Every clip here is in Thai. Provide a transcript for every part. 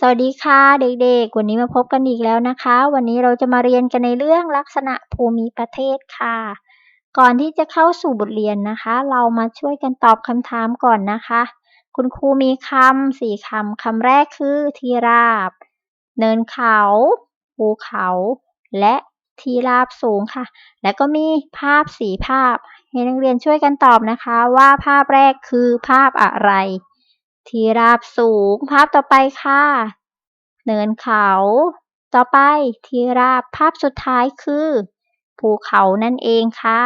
สวัสดีค่ะเด็กๆ วันนี้มาพบกันอีกแล้วนะคะ วันนี้เราจะมาเรียนกันในเรื่องลักษณะภูมิประเทศค่ะ ก่อนที่จะเข้าสู่บทเรียนนะคะ เรามาช่วยกันตอบคำถามก่อนนะคะ คุณครูมีคำสี่คำคำแรกคือที่ราบ เนินเขาภูเขา และที่ราบสูงค่ะ แล้วก็มีภาพสีภาพ ให้นักเรียนช่วยกันตอบนะคะ ว่าภาพแรกคือภาพอะไร ที่ราบสูง ภาพต่อไปค่ะ เนินเขา ต่อไปที่ราบภาพสุดท้ายคือ ภูเขานั่นเองค่ะ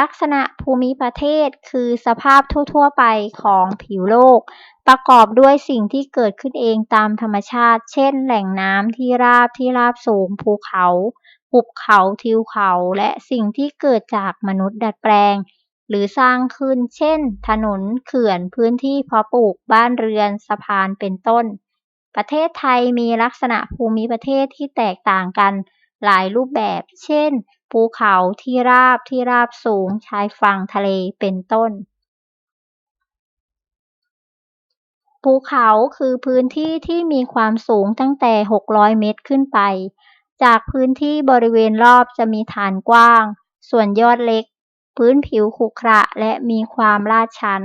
ลักษณะภูมิประเทศคือสภาพทั่ว ๆ ไปของผิวโลก ประกอบด้วยสิ่งที่เกิดขึ้นเองตามธรรมชาติ เช่น แหล่งน้ำที่ราบที่ราบสูง ภูเขา หุบเขาทิวเขา และสิ่งที่เกิดจากมนุษย์ดัดแปลง หรือสร้างขึ้น เช่น ถนน เขื่อน พื้นที่เพาะปลูก บ้านเรือน สะพาน เป็นต้น ประเทศไทยมีลักษณะภูมิประเทศที่แตกต่างกันหลายรูปแบบ เช่น ภูเขาที่ราบที่ราบสูง ชายฝั่งทะเล เป็นต้น ภูเขาคือพื้นที่ที่มีความสูงตั้งแต่ 600 เมตรขึ้นไป จากพื้นที่บริเวณรอบจะมีฐานกว้าง ส่วนยอดเล็ก พื้นผิวขรุขระและมีความลาดชัน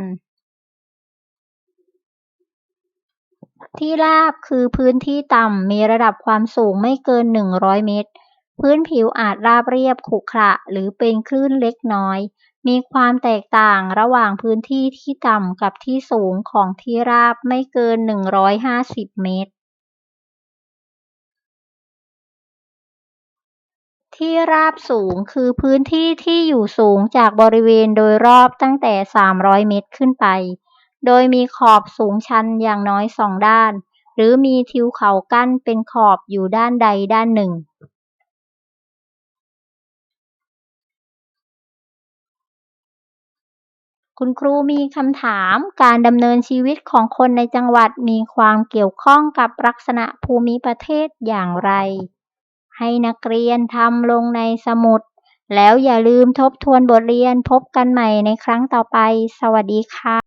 ที่ราบคือพื้นที่ต่ำมีระดับความสูงไม่เกิน 100 เมตร พื้นผิวอาจราบเรียบขรุขระหรือเป็นคลื่นเล็กน้อย มีความแตกต่างระหว่างพื้นที่ที่ต่ำกับที่สูงของที่ราบไม่เกิน 150 เมตร ที่ราบสูงคือพื้นที่ที่อยู่สูงจากบริเวณโดยรอบตั้งแต่ 300 เมตรขึ้นไป โดยมีขอบสูงชันอย่างน้อยสองด้าน หรือมีทิวเขากั้นเป็นขอบอยู่ด้านใดด้านหนึ่งคุณครูมีคำถามการดำเนินชีวิตของคนในจังหวัดมีความเกี่ยวข้องกับลักษณะภูมิประเทศอย่างไร ให้นักเรียนทำลงในสมุด แล้วอย่าลืมทบทวนบทเรียนพบกันใหม่ในครั้งต่อไป สวัสดีค่ะ